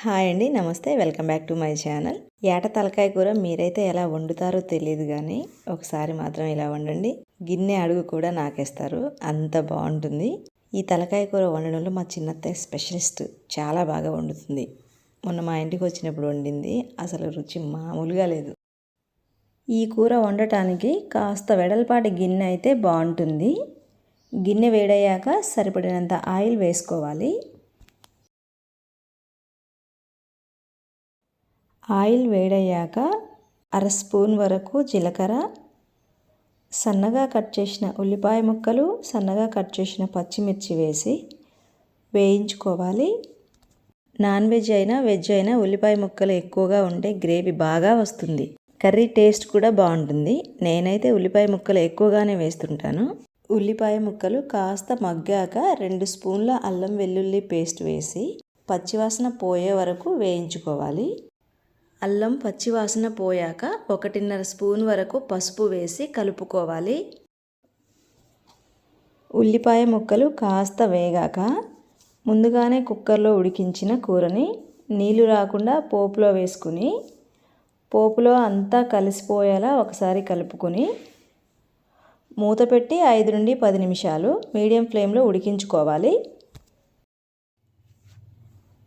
Hi అండి నమస్తే. Welcome back to my channel. ఏట తలకాయ కూర మీరైతే ఎలా వండుతారో తెలియదు కానీ ఒకసారి మాత్రం ఇలా వండండి. గిన్నె అడుగు కూడా నాకేస్తారు. అంత బాగుంటుంది. ఈ తలకాయ కూర వండడంలో మా చిన్నత్తయ్య స్పెషలిస్ట్ చాలా బాగా వండుతుంది. మొన్న మా ఇంటికి వచ్చినప్పుడు వండింది. అసలు రుచి మామూలుగా లేదు. ఈ కూర వండటానికి కాస్త వెడల్పాటి గిన్నె అయితే బాగుంటుంది. గిన్నె వేడయ్యాక సరిపడినంత ఆయిల్ వేసుకోవాలి. ఆయిల్ వేడయ్యాక అర స్పూన్ వరకు జీలకర్ర. సన్నగా కట్ చేసిన ఉల్లిపాయ ముక్కలు సన్నగా కట్ చేసిన పచ్చిమిర్చి వేసి వేయించుకోవాలి. నాన్ వెజ్ అయినా వెజ్ అయినా ఉల్లిపాయ ముక్కలు ఎక్కువగా ఉంటే గ్రేవీ బాగా వస్తుంది. కర్రీ టేస్ట్ కూడా బాగుంటుంది. నేనైతే ఉల్లిపాయ ముక్కలు ఎక్కువగానే వేస్తుంటాను. ఉల్లిపాయ ముక్కలు కాస్త మగ్గాక రెండు స్పూన్ల అల్లం వెల్లుల్లి పేస్ట్ వేసి పచ్చివాసన పోయే వరకు వేయించుకోవాలి. అల్లం పచ్చివాసన పోయాక ఒకటిన్నర స్పూన్ వరకు పసుపు వేసి కలుపుకోవాలి. ఉల్లిపాయ ముక్కలు కాస్త వేగాక ముందుగానే కుక్కర్లో ఉడికించిన కూరని నీళ్ళు రాకుండా పోపులో వేసుకుని పోపులో అంతా కలిసిపోయేలా ఒకసారి కలుపుకొని మూత పెట్టి ఐదు నుండి పది నిమిషాలు మీడియం ఫ్లేమ్లో ఉడికించుకోవాలి.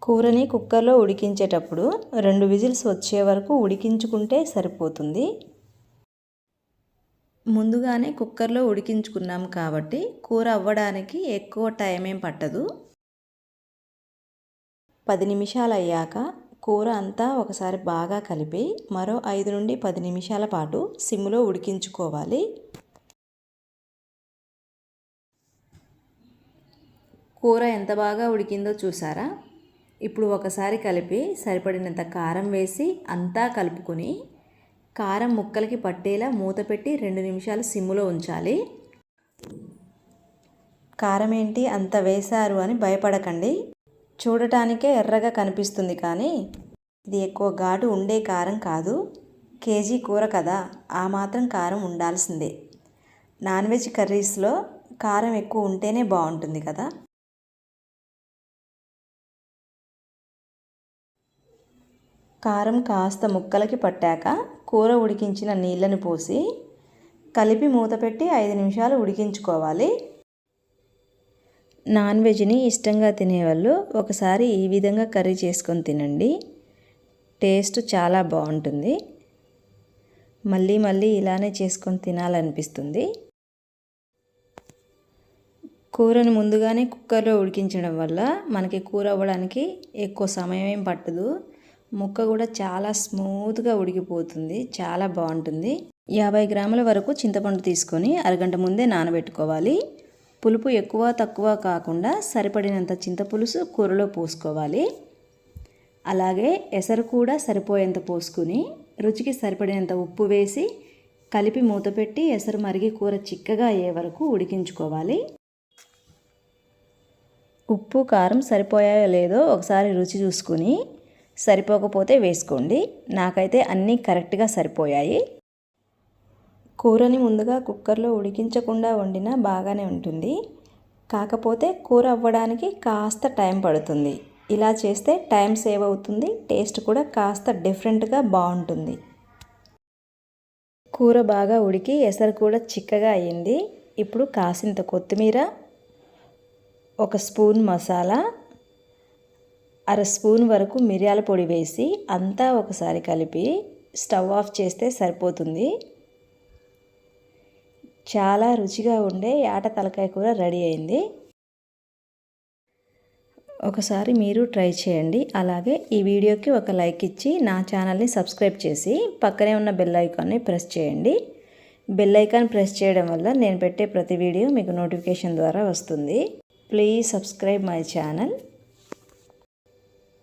కూరని కుక్కర్లో ఉడికించేటప్పుడు రెండు విజిల్స్ వచ్చే వరకు ఉడికించుకుంటే సరిపోతుంది. ముందుగానే కుక్కర్లో ఉడికించుకున్నాం కాబట్టి కూర అవ్వడానికి ఎక్కువ టైం ఏం పట్టదు. పది నిమిషాలు అయ్యాక కూర అంతా ఒకసారి బాగా కలిపి మరో ఐదు నుండి పది నిమిషాల పాటు సిమ్లో ఉడికించుకోవాలి. కూర ఎంత బాగా ఉడికిందో చూసారా? ఇప్పుడు ఒకసారి కలిపి సరిపడినంత కారం వేసి అంతా కలుపుకొని కారం ముక్కలకి పట్టేలా మూత పెట్టి రెండు నిమిషాలు సిమ్లో ఉంచాలి. కారం ఏంటి? అంత వేశారు అని భయపడకండి. చూడటానికే ఎర్రగా కనిపిస్తుంది కానీ ఇది ఎక్కువ ఘాటు ఉండే కారం కాదు. కేజీ కూర కదా ఆ మాత్రం కారం ఉండాల్సిందే. నాన్ వెజ్ కర్రీస్లో కారం ఎక్కువ ఉంటేనే బాగుంటుంది కదా. కారం కాస్త ముక్కలకి పట్టాక కూర ఉడికించిన నీళ్ళని పోసి కలిపి మూత పెట్టి ఐదు నిమిషాలు ఉడికించుకోవాలి. నాన్ వెజ్ని ఇష్టంగా తినేవాళ్ళు ఒకసారి ఈ విధంగా కర్రీ చేసుకొని తినండి. టేస్ట్ చాలా బాగుంటుంది. మళ్ళీ మళ్ళీ ఇలానే చేసుకొని తినాలనిపిస్తుంది. కూరను ముందుగానే కుక్కర్లో ఉడికించడం వల్ల మనకి కూర అవ్వడానికి ఎక్కువ సమయం ఏం పట్టదు. ముక్క కూడా చాలా స్మూత్గా ఉడికిపోతుంది చాలా బాగుంటుంది. యాభై గ్రాముల వరకు చింతపండు తీసుకొని అరగంట ముందే నానబెట్టుకోవాలి. పులుపు ఎక్కువ తక్కువ కాకుండా సరిపడినంత చింతపులుసు కూరలో పోసుకోవాలి. అలాగే ఎసరు కూడా సరిపోయేంత పోసుకుని రుచికి సరిపడినంత ఉప్పు వేసి కలిపి మూత పెట్టి ఎసరు మరిగి కూర చిక్కగా అయ్యే వరకు ఉడికించుకోవాలి. ఉప్పు కారం సరిపోయాయో లేదో ఒకసారి రుచి చూసుకుని సరిపోకపోతే వేసుకోండి. నాకైతే అన్నీ కరెక్ట్గా సరిపోయాయి. కూరని ముందుగా కుక్కర్లో ఉడికించకుండా వండినా బాగానే ఉంటుంది. కాకపోతే కూర అవ్వడానికి కాస్త టైం పడుతుంది. ఇలా చేస్తే టైం సేవ్ అవుతుంది. టేస్ట్ కూడా కాస్త డిఫరెంట్గా బాగుంటుంది. కూర బాగా ఉడికి ఎసరు కూడా చిక్కగా అయ్యింది. ఇప్పుడు కాసింత కొత్తిమీర ఒక స్పూన్ మసాలా అర స్పూన్ వరకు మిరియాల పొడి వేసి అంతా ఒకసారి కలిపి స్టవ్ ఆఫ్ చేస్తే సరిపోతుంది. చాలా రుచిగా ఉండే యాట తలకాయ కూర రెడీ అయింది. ఒకసారి మీరు ట్రై చేయండి. అలాగే ఈ వీడియోకి ఒక లైక్ ఇచ్చి నా ఛానల్ని సబ్స్క్రైబ్ చేసి పక్కనే ఉన్న బెల్ ఐకాన్ని ప్రెస్ చేయండి. బెల్ ఐకాన్ ప్రెస్ చేయడం వల్ల నేను పెట్టే ప్రతి వీడియో మీకు నోటిఫికేషన్ ద్వారా వస్తుంది. Please subscribe my channel.